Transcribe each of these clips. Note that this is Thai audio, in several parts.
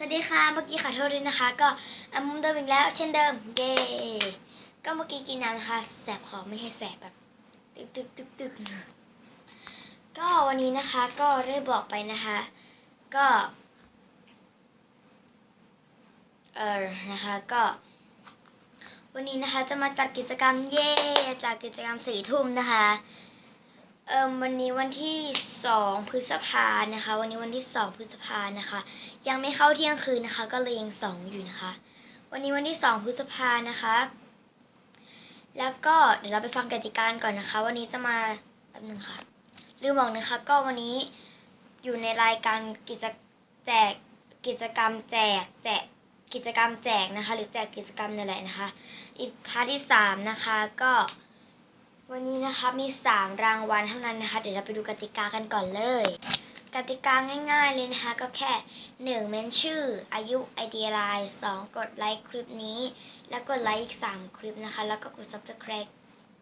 สวัสดีค่ะ เมื่อกี้ขอโทษด้วยนะคะ ก็อามุมเดิมอีกแล้ว เช่นเดิม เย้ก็เมื่อกี้กินน้ำนะคะแสบคอไม่ใช่แสบแบบตึกตึกตึกตึกก็วันนี้นะคะก็ได้บอกไปนะคะ ก็ เออนะคะก็ วันนี้นะคะจะมาจัดกิจกรรมเย่จากกิจกรรมสี่ทุ่มนะคะ เอ่มวันนี้วันที่สองพฤษภานะคะ วันนี้วันที่สองพฤษภานะคะ ยังไม่เข้าเที่ยงคืนนะคะ ก็เลยยังสองอยู่นะคะ วันนี้วันที่สองพฤษภานะคะ แล้วก็เดี๋ยวเราไปฟังกติกาก่อนนะคะ วันนี้จะมาแป๊บหนึงค่ะลืมบอกนะคะ ก็วันนี้อยู่ในรายการกิจแจกกิจกรรมแจกแจกกิจกรรมแจกนะคะ หรือแจกกิจกรรมนี่นแหละนะคะ อีกพาร์ทที่สามนะคะก็ วันนี้นะคะมี 3 รางวัลเท่านั้นนะคะ เดี๋ยวเราไปดูกติกากันก่อนเลย กติกาง่ายๆเลยนะคะ ก็แค่ 1 เมนชื่อ อายุ ID ไลน์2กดไลค์คลิปนี้ แล้วกดไลค์อีก 3 คลิปนะคะ แล้วก็กด subscribe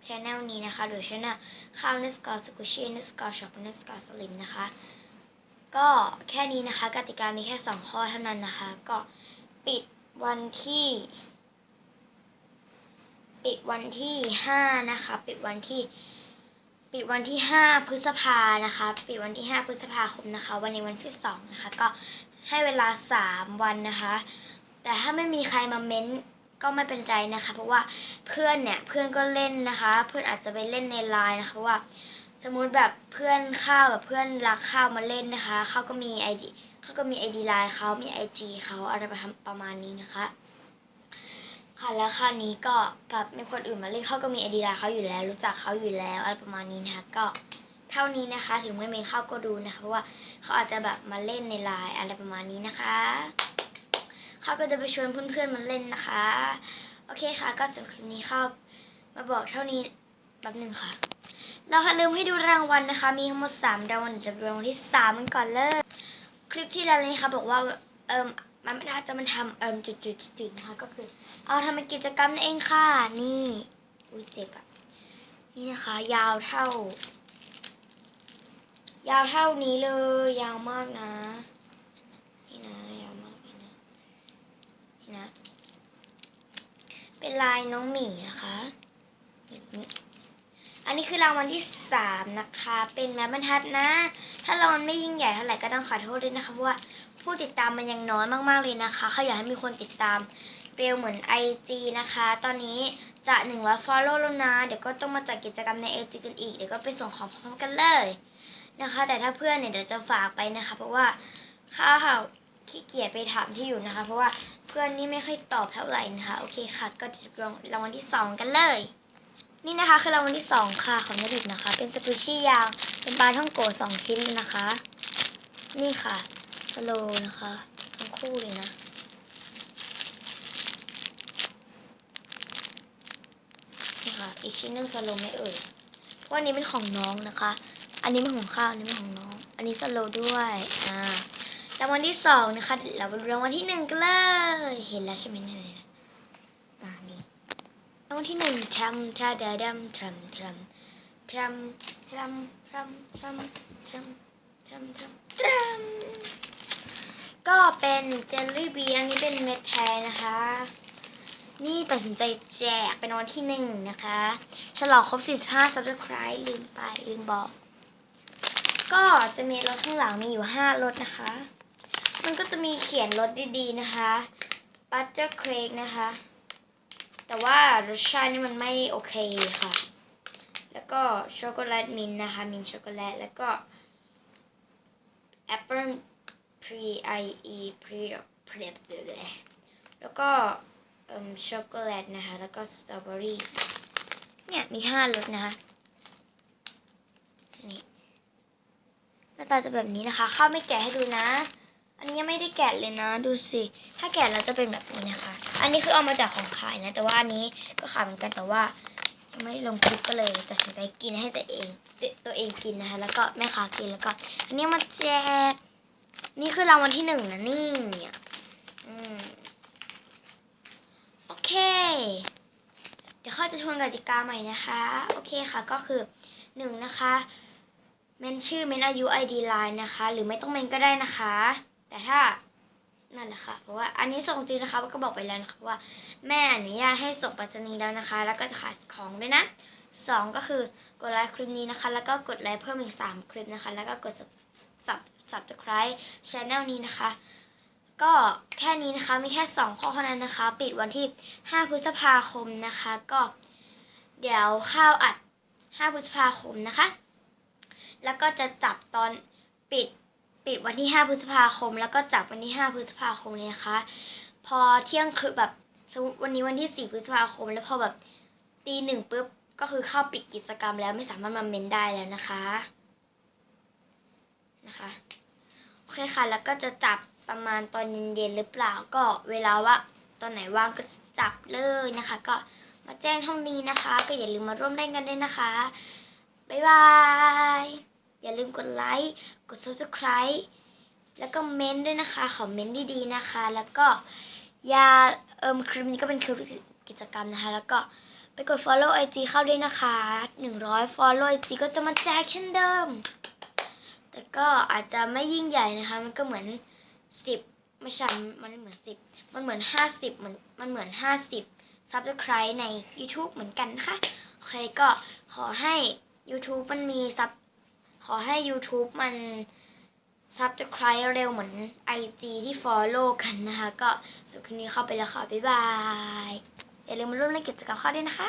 channel นี้นะคะ หรือ channel ข้าวเนสกอร์สกุชี่เนสกอร์ช็อปเนสกอร์สลิมนะคะ ก็แค่นี้นะคะ กติกามีแค่ 2 ข้อเท่านั้นนะคะ ก็ปิดวันที่ ปิดวันที่ห้านะคะ ปิดวันที่ ปิดวันที่ห้าพฤษภานะคะ ปิดวันที่ห้าพฤษภาคมนะคะ วันนี้วันที่สองนะคะ ก็ให้เวลาสามวันนะคะ แต่ถ้าไม่มีใครมาเม้นก็ไม่เป็นไรนะคะ เพราะว่าเพื่อนเนี่ยเพื่อนก็เล่นนะคะ เพื่อนอาจจะไปเล่นในไลน์นะคะเพราะว่า สมมุติแบบเพื่อนข้าวแบบเพื่อนรักข้าวมาเล่นนะคะเขาก็มีไอดีเขาก็มีไอดีไลน์เขามีไอจีเขาอะไรประมาณนี้นะคะ ค่ะแล้วคราวนี้ก็แบบมีคนอื่นมาเล่นเขาก็มีไอดีไลน์เขาอยู่แล้ว รู้จักเขาอยู่แล้วอะไรประมาณนี้นะคะก็เท่านี้นะคะ ถึงไม่เมนเข้าก็ดูนะคะเพราะว่าเขาอาจจะแบบมาเล่นในไลน์อะไรประมาณนี้นะคะเขาก็จะไปชวนเพื่อนๆมาเล่นนะคะ โอเคค่ะ ก็สำหรับคลิปนี้เข้ามาบอกเท่านี้แป๊บหนึ่งค่ะ เราอย่าลืมให้ดูรางวัลนะคะ มีทั้งหมด3รางวัลเดี๋ยวรางวัลที่3กันก่อนเลย คลิปที่แล้วนี้ค่ะบอกว่าเอิม มันไม่ได้จะมันทำเอิมจุดๆๆนะคะก็คือ เอาทำเป็นกิจกรรมนั่นเองค่ะ นี่อุ้ยเจ็บอะนี่นะคะ ยาวเท่า ยาวเท่านี้เลย ยาวมากนะนี่นะยาวมากเลยนะนี่นะ เป็นลายน้องหมีนะคะแบบนี้อันนี้คือรางวัลที่สามนะคะ เป็นแม้บรรทัดนะ ถ้ารางวัลไม่ยิ่งใหญ่เท่าไหร่ก็ต้องขอโทษด้วยนะคะเพราะว่า ผู้ติดตามมันยังน้อยมากๆเลยนะคะเขาอยากให้มีคนติดตามเร็วเหมือน IG นะคะ ตอนนี้จะ1นึ่งร้อย follow แล้วนะ เดี๋ยวก็ต้องมาจัดกิจกรรมใน IG กันอีก เดี๋ยวก็ไปส่งของพร้อมกันเลยนะคะ แต่ถ้าเพื่อนเนี่ยเดี๋ยวจะฝากไปนะคะ เพราะว่าข้าวขี้เกียจไปถามที่อยู่นะคะ เพราะว่าเพื่อนนี่ไม่ค่อยตอบเท่าไหร่นะคะ โอเคค่ะ ก็เดี๋ยวลองรางวัลที่ 2 กันเลย นี่นะคะคือรางวัลที่ 2 ค่ะของนดิกนะคะ เป็นสกูชี่ยาง เป็นปลาท่องโกะสองชิ้นนะคะ นี่ค่ะ โลนะคะ ทั้งคู่เลยนะ นี่ค่ะ อีกชิ้นหนึงสโลว์ไม่เอ่ยเพราะอันนี้เป็นของน้องนะคะ อันนี้เป็นของข้าว อันนี้เป็นของน้อง อันนี้สโลว์ด้วย อ่ารางวัลที่สองนะคะเดี๋ยวเราไปดูรางวัลที่หนึ่งกันเลย เห็นแล้วใช่ไหมเนี่ยอ่านี่รางวัลที่หนึ่งทำทาดาดัมทำทำทำทำทำทำทำทำทำทำ ก็เป็นเจลลี่บีอันนี้เป็นเม็ดแทนนะคะ นี่ตัดสินใจแจกเป็นวันที่หนึ่งนะคะ ฉลองครบ 45 subscribe ลืมไป ลืมบอก ก็จะมีรถข้างหลังมีอยู่ 5 รถนะคะ มันก็จะมีเขียนรถดีๆนะคะ butter cake นะคะ แต่ว่ารสชาตินี่มันไม่โอเคค่ะ แล้วก็ช็อกโกแลตมินนะคะ มินช็อกโกแลตแล้วก็แอปเปิล พรีไอเอพรีพรีเลยแล้วก็ช็อกโกแลตนะคะ แล้วก็สตรอเบอรี่เนี่ยมีห้ารสนะคะ นี่หน้าตาจะแบบนี้นะคะ ข้าวไม่แกะให้ดูนะ อันนี้ยังไม่ได้แกะเลยนะ ดูสิ ถ้าแกะแล้วจะเป็นแบบนี้นะคะ อันนี้คือเอามาจากของขายนะ แต่ว่าอันนี้ก็ขายเหมือนกันแต่ว่าไม่ได้ลงคลิปก็เลยตัดสินใจกินให้ตัวเอง ตัวเองกินนะคะ แล้วก็แม่ค้ากินแล้วก็ อันนี้มาแจก นี่คือรางวัลที่หนึ่งนะนี่เนี่ยอโอเค เดี๋ยวข้าจะทวนกติกาใหม่นะคะ โอเคค่ะก็คือหนึ่งนะคะเมนชื่อเมนอายุ ID ไลน์นะคะ หรือไม่ต้องเมนก็ได้นะคะ แต่ถ้านั่นแหละค่ะ เพราะว่าอันนี้ส่งจริงนะคะก็บอกไปแล้วนะคะว่า แม่อนุญาตให้ส่งไปรษณีย์แล้วนะคะ แล้วก็จะขายของด้วยนะสองก็คือกดไลค์คลิปนี้นะคะ แล้วก็กดไลค์เพิ่มอีกสามคลิปนะคะ แล้วก็กด sub subscribe channel นี้นะคะ ก็แค่นี้นะคะ มีแค่สองข้อเท่านั้นนะคะ ปิดวันที่ 5 พฤษภาคมนะคะ ก็เดี๋ยวข้าวอัด 5 พฤษภาคมนะคะ แล้วก็จะจับตอนปิดปิดวันที่ 5 พฤษภาคม แล้วก็จับวันที่ 5 พฤษภาคมนี้นะคะ พอเที่ยงคือแบบสมมติวันนี้วันที่ 4 พฤษภาคม แล้วพอแบบตีหนึ่งปุ๊บก็คือเข้าปิดกิจกรรมแล้วไม่สามารถมาเมนได้แล้วนะคะ นะคะโอเคค่ะ แล้วก็จะจับประมาณตอนเย็นๆหรือเปล่าก็เวลาว่าตอนไหนว่างก็จับเลยนะคะ ก็มาแจ้งเท่านี้นะคะ ก็อย่าลืมมาร่วมเล่นกันด้วยนะคะบ๊ายบายอย่าลืมกดไลค์กด subscribe แล้วก็เม้นด้วยนะคะขอเม้นดีๆนะคะ แล้วก็อย่าเอิมคลิปนี้ก็เป็นคลิปกิจกรรมนะคะ แล้วก็ไปกด follow IG เข้าด้วยนะคะ 100 follow IG ก็จะมาแจกเช่นเดิม ก็อาจจะไม่ยิ่งใหญ่นะคะ มันก็เหมือนสิบไม่ใช่มันเหมือนสิบมันเหมือนห้าสิบเหมือนมันเหมือนห้าสิบ subscribe ใน YouTube เหมือนกันนะคะโอเคก็ขอให้ YouTube มันมีซับขอให้ YouTube มัน subscribe เร็วเหมือน IG ที่ follow กันนะคะ ก็สุดคลิปนี้เข้าไปแล้วค่ะ บ๊ายบาย อย่าลืมมาร่วมเล่นกิจกรรมข้าด้วยนะคะ